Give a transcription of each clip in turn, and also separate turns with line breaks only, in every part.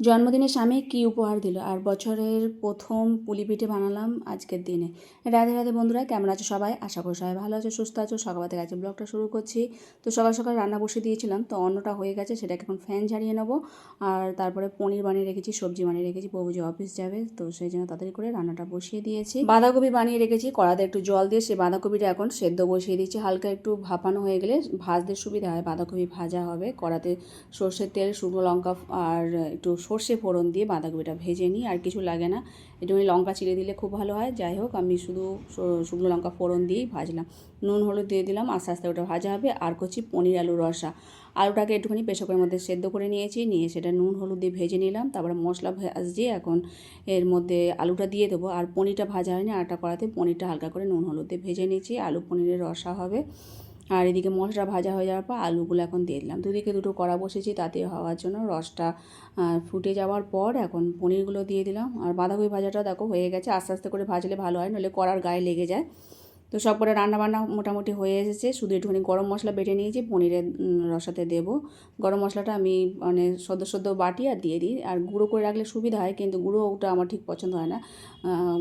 জন্মদিনে স্বামী কী উপহার দিল? আর বছরের প্রথম পুলি পিঠে বানালাম আজকের দিনে। রাধে রাধে বন্ধুরা, কেমন আছো সবাই? আশা করি সবাই ভালো আছো, সুস্থ আছো। সকাল থেকে ব্লগটা শুরু করছি। তো সকাল সকাল রান্না বসে দিয়েছিলাম, তো অন্নটা হয়ে গেছে, সেটাকে এখন ফ্যান ঝাড়িয়ে নেব। আর তারপরে পনির বানিয়ে রেখেছি, সবজি বানিয়ে রেখেছি যে অফিস যাবে, তো সেই জন্য তাড়াতাড়ি করে রান্নাটা বসিয়ে দিয়েছি। বাঁধাকপি বানিয়ে রেখেছি, কড়াতে একটু জল দিয়ে সেই বাঁধাকপিটা এখন সেদ্ধ বসিয়ে দিচ্ছি। হালকা একটু ভাপানো হয়ে গেলে ভাজতে সুবিধা হয়, বাঁধাকপি ভাজা হবে। কড়াতে সর্ষের তেল, শুকনো লঙ্কা, আর একটু সর্ষে ফোড়ন দিয়ে বাঁধাকপিটা ভেজে নিই, আর কিছু লাগে না। একটুখানি লঙ্কা চিড়ে দিলে খুব ভালো হয়। যাই হোক, আমি শুধু শুকনো লঙ্কা ফোড়ন দিয়েই ভাজলাম। নুন, হলুদ দিয়ে দিলাম, আস্তে আস্তে ওটা ভাজা হবে। আর করছি পনির আলু রসা। আলুটাকে একটুখানি প্রেশারের মধ্যে সেদ্ধ করে নিয়েছি, নিয়ে সেটা নুন, হলুদ দিয়ে ভেজে নিলাম। তারপরে মশলা ভাজিয়ে এখন এর মধ্যে আলুটা দিয়ে দেবো। আর পনিরটা ভাজা হয়নি আটা করাতে পনিরটা হালকা করে নুন, হলুদ দিয়ে ভেজে নিয়েছি। আলু, পনিরের রসা হবে। আর এদিকে মশলা ভাজা হয়ে যাওয়ার পর আলুগুলো এখন দিয়ে দিলাম। দুদিকে দুটো কড়া বসেছি, তাতে হওয়ার জন্য রসটা ফুটে যাওয়ার পর এখন পনিরগুলো দিয়ে দিলাম। আর বাঁধাকপি ভাজাটা দেখো হয়ে গেছে, আস্তে আস্তে করে ভাজলে ভালো হয়, নইলে কড়ার গায়ে লেগে যায়। তো সব করে রান্নাবান্না মোটামুটি হয়ে এসেছে। শুধু একটুখানি গরম মশলা বেটে নিয়েছি, পনিরের রসাতে দেবো। গরম মশলাটা আমি মানে সদ্য সদ্য বাটি আর দিয়ে দিই। আর গুঁড়ো করে রাখলে সুবিধা হয়, কিন্তু গুঁড়ো ওটা আমার ঠিক পছন্দ হয় না।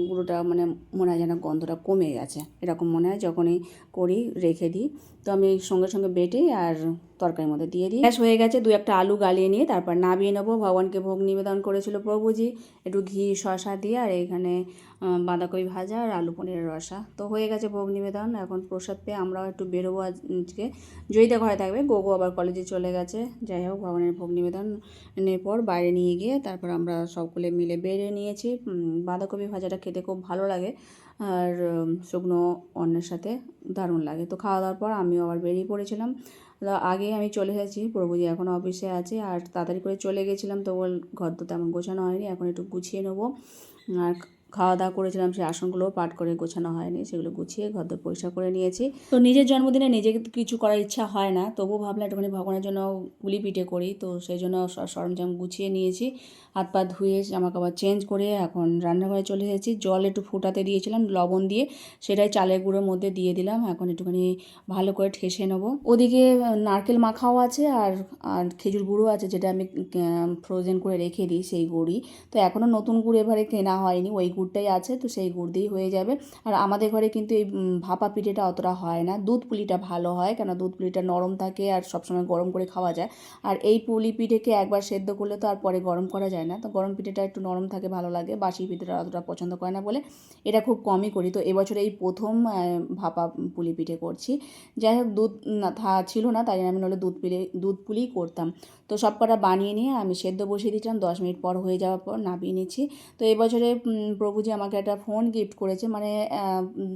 গুঁড়োটা মানে মনে হয় যেন গন্ধটা কমে গেছে। এরকম মনে হয় যখনই করি, রেখে দিই। তো আমি সঙ্গে সঙ্গে বেটে আর তরকারির মধ্যে দিয়ে দিই। গ্যাস হয়ে গেছে। দু একটা আলু গালিয়ে নিয়ে তারপর নামিয়ে নেব। ভগবানকে ভোগ নিবেদন করেছিল প্রভুজি। একটু ঘি, শসা দিয়ে আর এখানে বাঁধাকপি ভাজা আর আলু পনিরের রসা। তো হয়ে গেছে ভোগ নিবেদন। এখন প্রসাদ পেয়ে আমরাও একটু বেরোবো আজকে। জয়িতা ঘরে থাকবে, গোগো আবার কলেজে চলে গেছে। যাই হোক, ভগবানের ভোগ নিবেদন নেওয়ার পর বাইরে নিয়ে গিয়ে তারপর আমরা সকলে মিলে বেরিয়ে নিয়েছি। বাঁধাকপি ভাজাটা খেতে খুব ভালো লাগে আর শুকনো অন্যের সাথে দারুণ লাগে। তো খাওয়া দাওয়ার পর আমিও আবার বেরিয়ে পড়েছিলাম। আগে আমি চলে এসেছি, প্রভুজি এখন অফিসে আছে আর তাড়াতাড়ি করে চলে গেছিলাম। তো ঘর তো তেমন গোছানো হয়নি, এখন একটু গুছিয়ে নেব। আর খাওয়া দাওয়া করেছিলাম, সেই আসনগুলোও পাট করে গোছানো হয়নি, সেগুলো গুছিয়ে ঘর পরিষ্কার করে নিয়েছি। তো নিজের জন্মদিনে নিজেকে তো কিছু করার ইচ্ছা হয় না, তবুও ভাবলাম একটুখানি ভগবানের জন্য গুলি পিঠে করি, তো সেই জন্য সরঞ্জাম গুছিয়ে নিয়েছি। হাত পা ধুয়ে জামা কাপড় চেঞ্জ করে এখন রান্নাঘরে চলে এসেছি। জল একটু ফুটাতে দিয়েছিলাম, লবণ দিয়ে সেটাই চালের গুঁড়োর মধ্যে দিয়ে দিলাম, এখন একটুখানি ভালো করে ঠেসে নেব। ওদিকে নারকেল মাখাও আছে আর আর খেজুর গুঁড়ো আছে যেটা আমি ফ্রোজেন করে রেখে দিই সেই গুড়ই তো এখনও নতুন গুড় এবারে কেনা হয়নি, ওই গুড়টাই আছে, তো সেই গুড় দিয়েই হয়ে যাবে। আর আমাদের ঘরে কিন্তু এই ভাপা পিঠেটা অতটা হয় না। দুধ পুলিটা ভালো হয়, কেন দুধ পুলিটা নরম থাকে আর সবসময় গরম করে খাওয়া যায়। আর এই পুলি পিঠেকে একবার সেদ্ধ করলে তো আর পরে গরম করা যায় না। তো গরম পিঠেটা একটু নরম থাকে, ভালো লাগে। বাসি পিঠেটা অতটা পছন্দ করে না বলে এটা খুব কমই করি। তো এবছর এই প্রথম ভাপা পুলি পিঠে করছি। যাই হোক, দুধ ছিল না, তাই আমি নাহলে দুধ পিলে, দুধ পুলিই করতাম। তো সব কটা বানিয়ে নিয়ে আমি সেদ্ধ বসিয়ে দিয়েছিলাম। দশ মিনিট পর হয়ে যাওয়ার পর নামিয়ে নিচ্ছি। তো এবছরে প্রভুজি আমাকে একটা ফোন গিফট করেছে মানে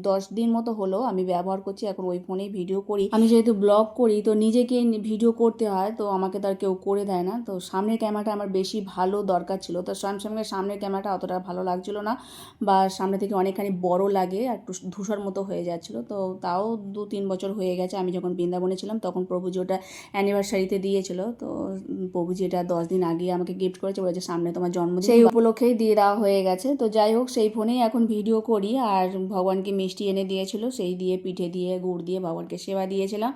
দশ দিন মতো হলো আমি ব্যবহার করছি, এখন ওই ফোনেই ভিডিও করি। আমি যেহেতু ব্লগ করি, তো নিজেকে ভিডিও করতে হয়, তো আমাকে তার কেউ করে দেয় না। তো সামনের ক্যামেরাটা আমার বেশি ভালো দরকার ছিল, তো স্যামসাংয়ের সামনের ক্যামেরাটা অতটা ভালো লাগছিল না বা সামনে থেকে অনেকখানি বড় লাগে, একটু ধূসর মতো হয়ে যাচ্ছিল। তো তাও দু তিন বছর হয়ে গেছে, আমি যখন বৃন্দাবনে ছিলাম, তখন প্রভুজি ওটা অ্যানিভার্সারিতে দিয়েছিল। তো প্রভুজি এটা দশ দিন আগে আমাকে গিফট করেছে, বলেছে সামনে তোমার জন্মদিন। সেই উপলক্ষেই দিয়ে দেওয়া হয়ে গেছে। তো যাই হোক, সেই ফোনেই এখন ভিডিও করি। আর ভগবানকে মিষ্টি এনে দিয়েছিল, সেই দিয়ে পিঠে দিয়ে, গুড় দিয়ে ভগবানকে সেবা দিয়েছিলাম।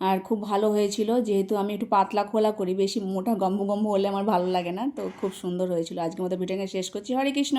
আর খুব ভালো হয়েছিল, যেহেতু আমি একটু পাতলা খোলা করি, বেশি মোটা গম্ভ গম্ভ হলে আমার ভালো লাগে না। তো খুব সুন্দর হয়েছিল। আজকে মতো ভিডিওটা শেষ করছি। হরে কৃষ্ণ!